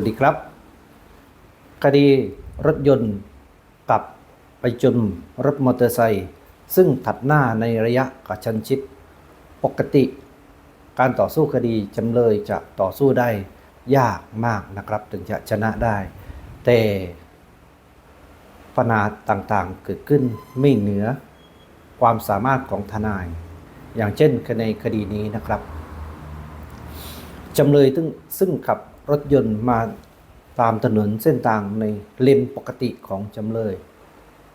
วัสดีครับ คดีรถยนต์กับไปจนรถมอเตอร์ไซค์ซึ่งตัดหน้าในระยะกระชั้นชิด ปกติ การต่อสู้คดีจำเลยจะต่อสู้ได้ยากมากนะครับ ถึงจะชนะได้ แต่ปัญหาต่างๆเกิดขึ้นไม่เหนือความสามารถของทนาย อย่างเช่นในคดีนี้นะครับจำเลยซึ่งซึ่งขับ รถยนต์มาตามถนนเส้นทางในเลนปกติของจำเลย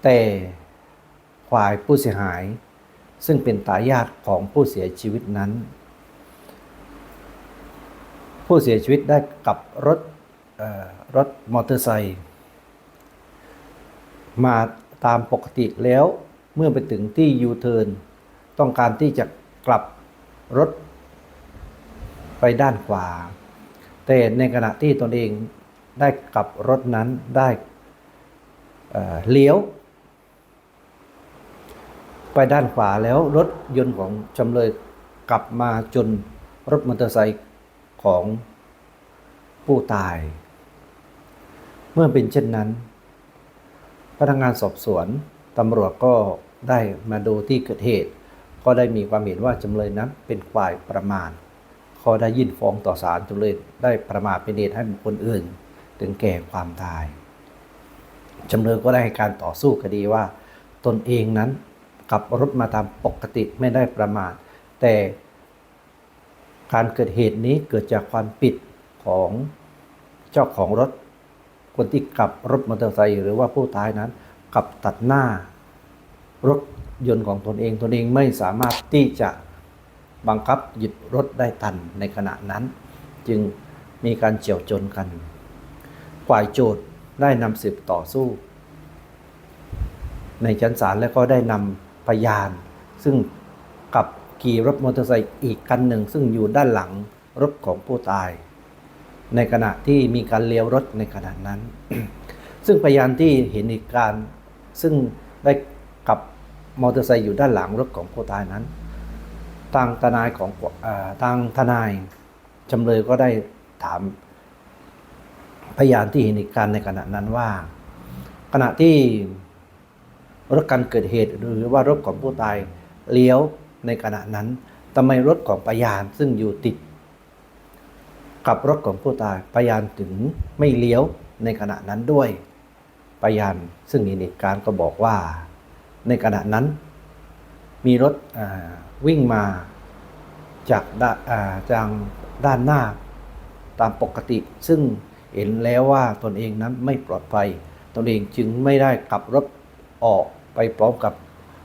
แต่ฝ่ายผู้เสียหาย ซึ่งเป็นตายาทของผู้เสียชีวิตนั้น ผู้เสียชีวิตได้กับรถรถมอเตอร์ไซค์มาตามปกติแล้วเมื่อไปถึงที่ยูเทิร์นต้องการที่จะกลับรถไปด้านขวา แต่ในขณะที่ตนเองได้กลับรถนั้นได้เเลี้ยว ไปด้านขวาแล้วรถยนต์ของจำเลยกลับมาจนรถมอเตอร์ไซค์ของผู้ตาย เมื่อเป็นเช่นนั้น พนักงานสอบสวนตำรวจก็ได้มาดูที่เกิดเหตุ ก็ได้มีความเห็นว่าจำเลยนั้นเป็นฝ่ายประมาท ขอได้ยื่นฟ้องต่อศาลจำเลยได้ประมาทเป็นเหตุให้บุคคลอื่น ถึงแก่ความตายจำเลยก็ได้ให้การต่อสู้คดีว่า ตนเองนั้นขับรถมาตามปกติไม่ได้ประมาทแต่การเกิดเหตุนี้เกิดจากความผิดของเจ้าของรถ คนที่ขับรถมอเตอร์ไซค์หรือว่าผู้ตายนั้นขับตัดหน้ารถยนต์ของตนเองตนเองไม่สามารถที่จะ บังคับหยุดรถได้ทันในขณะนั้น จึงมีการเฉียวชนกัน ฝ่ายโจทย์ได้นำสืบต่อสู้ ในชั้นศาลแล้วก็ได้นำพยาน ซึ่งกับขี่รถมอเตอร์ไซค์อีกคันหนึ่ง ซึ่งอยู่ด้านหลังรถของผู้ตาย ในขณะที่มีการเลี้ยวรถในขณะนั้น ซึ่งพยานที่เห็นเหตุการณ์ซึ่งได้กับมอเตอร์ไซค์อยู่ด้านหลังรถของผู้ตายนั้น ทางทนายของอทางทนายจำเลยก็ได้ถามพยานที่เห็นเหตุการณ์ในขณะนั้นว่า ขณะที่รถการเกิดเหตุหรือว่ารถของผู้ตายเลี้ยวในขณะนั้นทำไมรถของพยานซึ่งอยู่ติด กับรถของผู้ตายพยานถึงไม่เลี้ยวในขณะนั้นด้วยพยานซึ่งเห็นเหตุการณ์ก็บอกว่า ในขณะนั้น มีรถ วิ่งมาจากด้านอ่าจากด้านหน้าตามปกติ ซึ่งเห็นแล้วว่าตนเองนั้นไม่ปลอดภัย ตนเองจึงไม่ได้ขับรถออกไปพร้อมกับ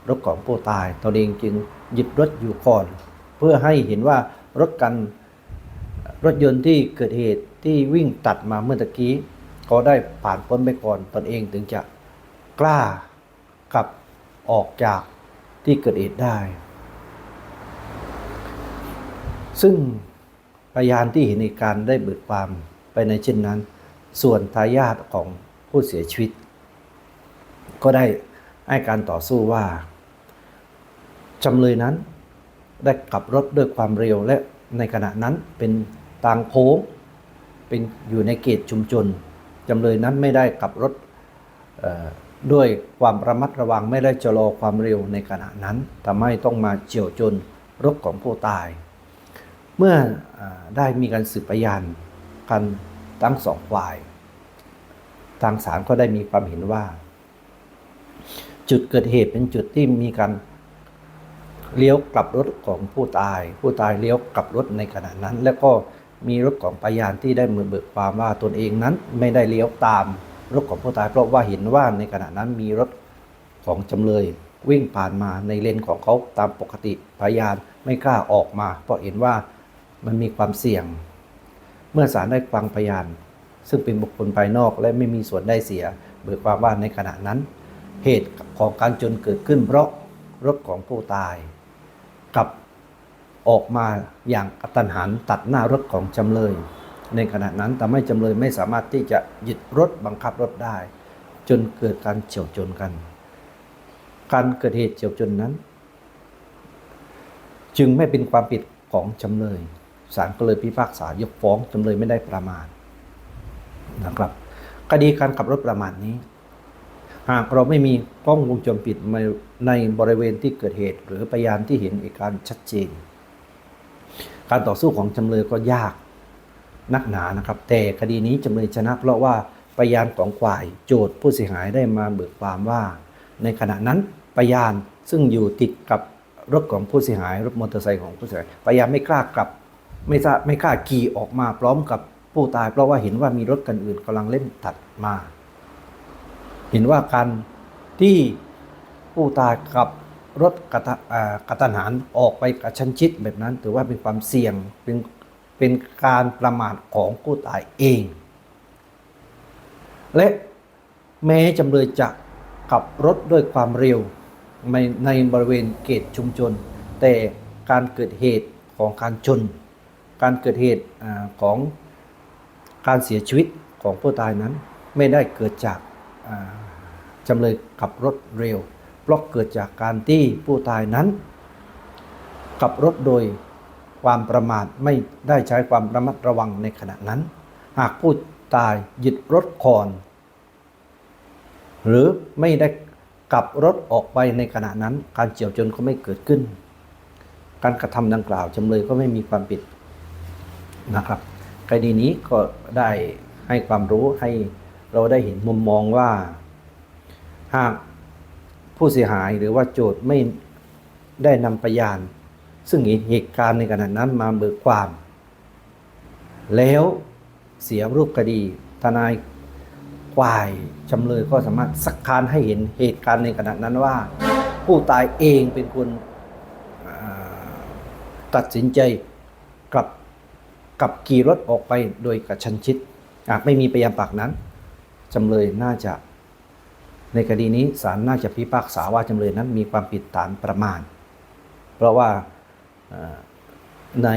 รถของผู้ตาย ตนเองจึงหยุดรถอยู่ก่อน เพื่อให้เห็นว่ารถกันรถยนต์ที่เกิดเหตุที่วิ่งตัดมาเมื่อตะกี้ ก็ได้ผ่านพ้นไปก่อน ตนเองถึงจะกล้าขับออกจากที่เกิดเหตุได้ ซึ่งพยานที่เห็นเหตุการณ์ได้เบิกความไปในเช่นนั้น ส่วนทายาทของผู้เสียชีวิต ก็ได้ให้การต่อสู้ว่าจำเลยนั้นได้ขับรถด้วยความเร็วและในขณะนั้นเป็นทางโค้งเป็นอยู่ในเขตชุมชนจำเลยนั้นไม่ได้ขับรถด้วยความระมัดระวังไม่ได้ชะลอความเร็วในขณะนั้นทำให้ต้องมาเฉียวชนรถของผู้ตาย เมื่ออได้มีการสืบพยานกันทั้งสองฝ่าย ทางศาลก็ได้มีความเห็นว่า จุดเกิดเหตุเป็นจุดที่มีการเลี้ยวกลับรถของผู้ตาย ผู้ตายเลี้ยวกลับรถในขณะนั้น แล้วก็มีรถของพยานที่ได้มือเบิกความว่าตนเองนั้นไม่ได้เลี้ยวตามรถของผู้ตาย เพราะว่าเห็นว่าในขณะนั้นมีรถของจำเลยวิ่งผ่านมาในเลนของเขาตามปกติพยานไม่กล้าออกมา เพราะเห็นว่า มันมีความเสี่ยง เมื่อศาลได้ฟังพยาน ซึ่งเป็นบุคคลภายนอกและไม่มีส่วนได้เสียเบิกความว่าในขณะนั้น เหตุของการจนเกิดขึ้นเพราะรถของผู้ตายกลับออกมาอย่างกระตันหันตัดหน้ารถของจำเลย ในขณะนั้นทำให้จำเลยไม่สามารถที่จะหยุดรถบังคับรถได้ จนเกิดการเฉียวชนกัน การเกิดเหตุเฉียวชนนั้น จึงไม่เป็นความผิดของจำเลย ศาลก็เลยพิพากษายกฟ้องจำเลยไม่ได้ประมาทนะครับคดีการขับรถประมาทนี้ หากเราไม่มีกล้องวงจรปิดในในบริเวณที่เกิดเหตุ หรือพยานที่เห็นเหตุการณ์ชัดเจน การต่อสู้ของจำเลยก็ยากนักหนานะครับ แต่คดีนี้จำเลยชนะ เพราะว่าพยานของฝ่ายโจทย์ผู้เสียหายได้มาเบิกความว่า ในขณะนั้นพยานซึ่งอยู่ติดกับรถของผู้เสียหายรถมอเตอร์ไซค์ของผู้เสียหายพยานไม่กล้ากลับ ไม่ทราบไม่กล้าขี่ออกมาพร้อมกับผู้ตาย เพราะว่าเห็นว่ามีรถคันอื่นกำลังเล่นตัดมา เห็นว่าการที่ผู้ตายขับรถกระตะอ่ากระตันหันออกไปกระชั้นชิดแบบนั้น ถือว่าเป็นความเสี่ยงเป็นเป็นการประมาทของผู้ตายเอง และแม้จำเลยจะขับรถด้วยความเร็วในในบริเวณเขตชุมชน แต่การเกิดเหตุของการชน การเกิดเหตุของการเสียชีวิตของผู้ตายนั้น ไม่ได้เกิดจากจำเลยขับรถเร็ว เพราะเกิดจากการที่ผู้ตายนั้นขับรถโดยความประมาทไม่ได้ใช้ความระมัดระวังในขณะนั้น หากผู้ตายหยุดรถก่อน หรือไม่ได้กลับรถออกไปในขณะนั้น การเฉียวชนก็ไม่เกิดขึ้น การกระทำดังกล่าวจำเลยก็ไม่มีความผิด นะครับคดีนี้ก็ได้ให้ความรู้ให้เราได้เห็นมุมมองว่า หากผู้เสียหายหรือว่าโจทย์ไม่ได้นำพยาน ซึ่งเหตุการณ์ในขณะนั้นมาเบิกความ แล้วเสียรูปคดีทนายฝ่ายจำเลยก็สามารถสักคานให้เห็นเหตุการณ์ในขณะนั้นว่า ผู้ตายเองเป็นคนตัดสินใจกลับ กับขี่รถออกไปโดยกระชันชิดหากไม่มีพยานปากนั้นจำเลยน่าจะ ในคดีนี้ศาลน่าจะพิพากษาว่าจำเลยนั้นมีความผิดฐานประมาทเพราะว่าใน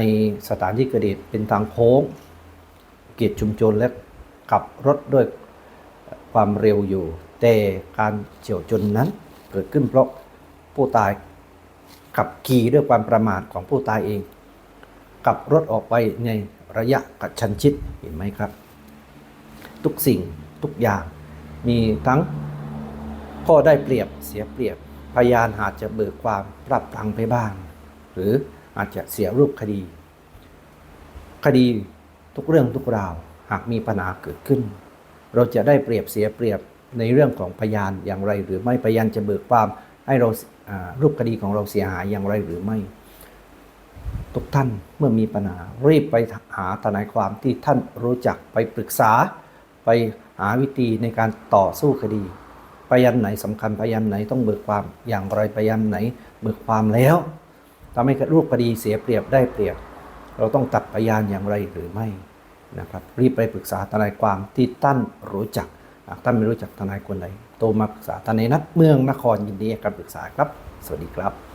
สถานที่เกิดเหตุเป็นทางโค้งเกียรติชุมชนและขับรถด้วยความเร็วอยู่ แต่การเฉียวชนนั้นเกิดขึ้นเพราะผู้ตายขับขี่ด้วยความประมาทของผู้ตายเอง ขับรถออกไปในระยะกระชันชิดเห็นไหมครับ ทุกสิ่งทุกอย่างมีทั้งข้อได้เปรียบเสียเปรียบพยานอาจจะเบิกความปรับปรังไปบ้าง หรืออาจจะเสียรูปคดี คดีทุกเรื่องทุกราวหากมีปัญหาเกิดขึ้น เราจะได้เปรียบเสียเปรียบในเรื่องของพยานอย่างไร หรือไม่พยานจะเบิกความให้เรารูปคดีของเราเสียหายอย่างไรหรือไม่ ทุกท่านเมื่อมีปัญหารีบไปหาทนายความที่ท่านรู้จักไปปรึกษา ไปหาวิธีในการต่อสู้คดีพยานไหนสำคัญพยานไหนต้องเบิกความอย่างไรพยานไหนเบิกความแล้วทำให้รูปคดีเสียเปรียบได้เปรียบ เราต้องตัดพยานอย่างไรหรือไม่นะครับรีบไปปรึกษาทนายความที่ท่านรู้จักหากท่านไม่รู้จักทนายคนไหนโทรมาปรึกษาทนายนัดเมืองนครยินดีการปรึกษาครับ สวัสดีครับ